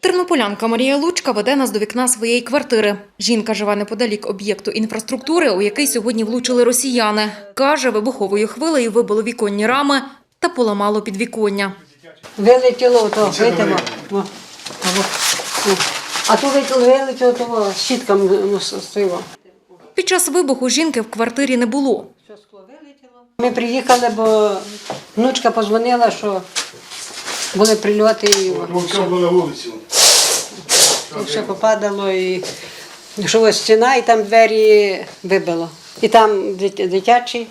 Тернополянка Марія Лучка веде нас до вікна своєї квартири. Жінка живе неподалік об'єкту інфраструктури, у який сьогодні влучили росіяни. Каже, вибуховою хвилею вибило віконні рами та поламало підвіконня. Вилетіло ото, видимо. О, або, о. А то вилетіло, вилетіло того щітка стоїла. Під час вибуху жінки в квартирі не було. Ми приїхали, бо внучка позвонила, що були прильоти і Вовка була на і все попадало, і що ось стіна, і там двері вибило. І там дит- дитячі,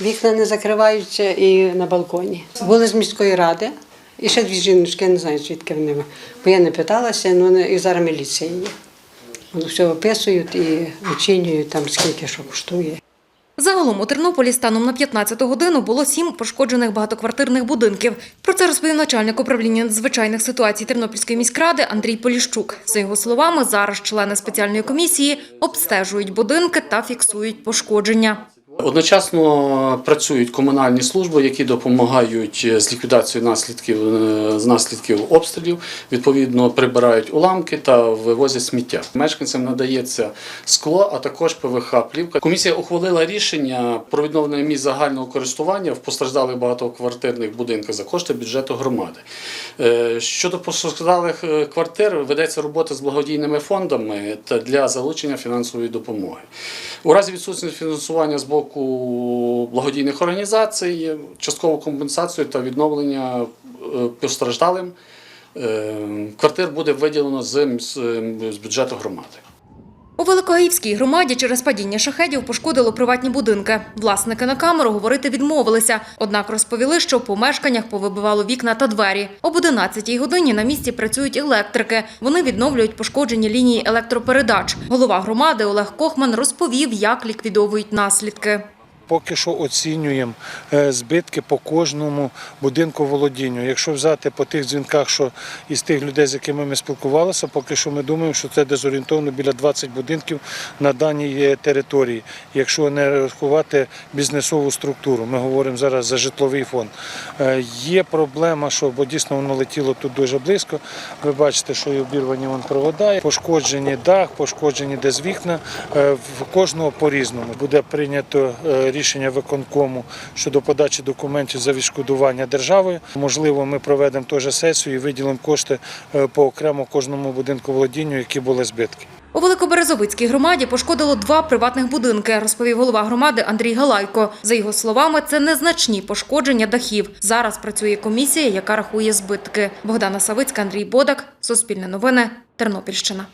вікна не закриваються і на балконі. Були з міської ради. І ще дві жіночки, я не знаю, звідки вони. Бо я не питалася, ну не- і зараз міліція є. Вони все описують і оцінюють там, скільки що коштує. Загалом у Тернополі станом на 15 годину було сім пошкоджених багатоквартирних будинків. Про це розповів начальник управління надзвичайних ситуацій Тернопільської міськради Андрій Поліщук. За його словами, зараз члени спеціальної комісії обстежують будинки та фіксують пошкодження. Одночасно працюють комунальні служби, які допомагають з ліквідацією наслідків е, з наслідків обстрілів. Відповідно, прибирають уламки та вивозять сміття. Мешканцям надається скло, а також ПВХ плівка. Комісія ухвалила рішення про відновлення місць загального користування в постраждалих багатоквартирних будинках за кошти бюджету громади. Е, Щодо постраждалих е, квартир, ведеться робота з благодійними фондами та для залучення фінансової допомоги. У разі відсутності фінансування з боку благодійних організацій, часткову компенсацію та відновлення е, постраждалим е, квартир буде виділено з бюджету громади. У Великогаївській громаді через падіння шахедів пошкодило приватні будинки. Власники на камеру говорити відмовилися, однак розповіли, що в помешканнях повибивало вікна та двері. Об 11-й годині на місці працюють електрики. Вони відновлюють пошкоджені лінії електропередач. Голова громади Олег Кохман розповів, як ліквідовують наслідки. Поки що оцінюємо е, збитки по кожному будинку володінню. Якщо взяти по тих дзвінках, що із тих людей, з якими ми спілкувалися, поки що ми думаємо, що це десь орієнтовно біля 20 будинків на даній е, території. Якщо не рахувати бізнесову структуру, ми говоримо зараз за житловий фонд. Е, Є проблема, що бо дійсно воно летіло тут дуже близько. Ви бачите, що і обірвані вон провода, пошкоджені дах, пошкоджені десь вікна. В кожного по-різному буде прийнято рішення виконкому щодо подачі документів за відшкодування державою. Можливо, ми проведемо теж сесію і виділимо кошти е, по окремо кожному будинку володінню, які були збитки. У Великоберезовицькій громаді пошкодило два приватних будинки, розповів голова громади Андрій Галайко. За його словами, це незначні пошкодження дахів. Зараз працює комісія, яка рахує збитки. Богдана Савицька, Андрій Бодак, Суспільне новини, Тернопільщина.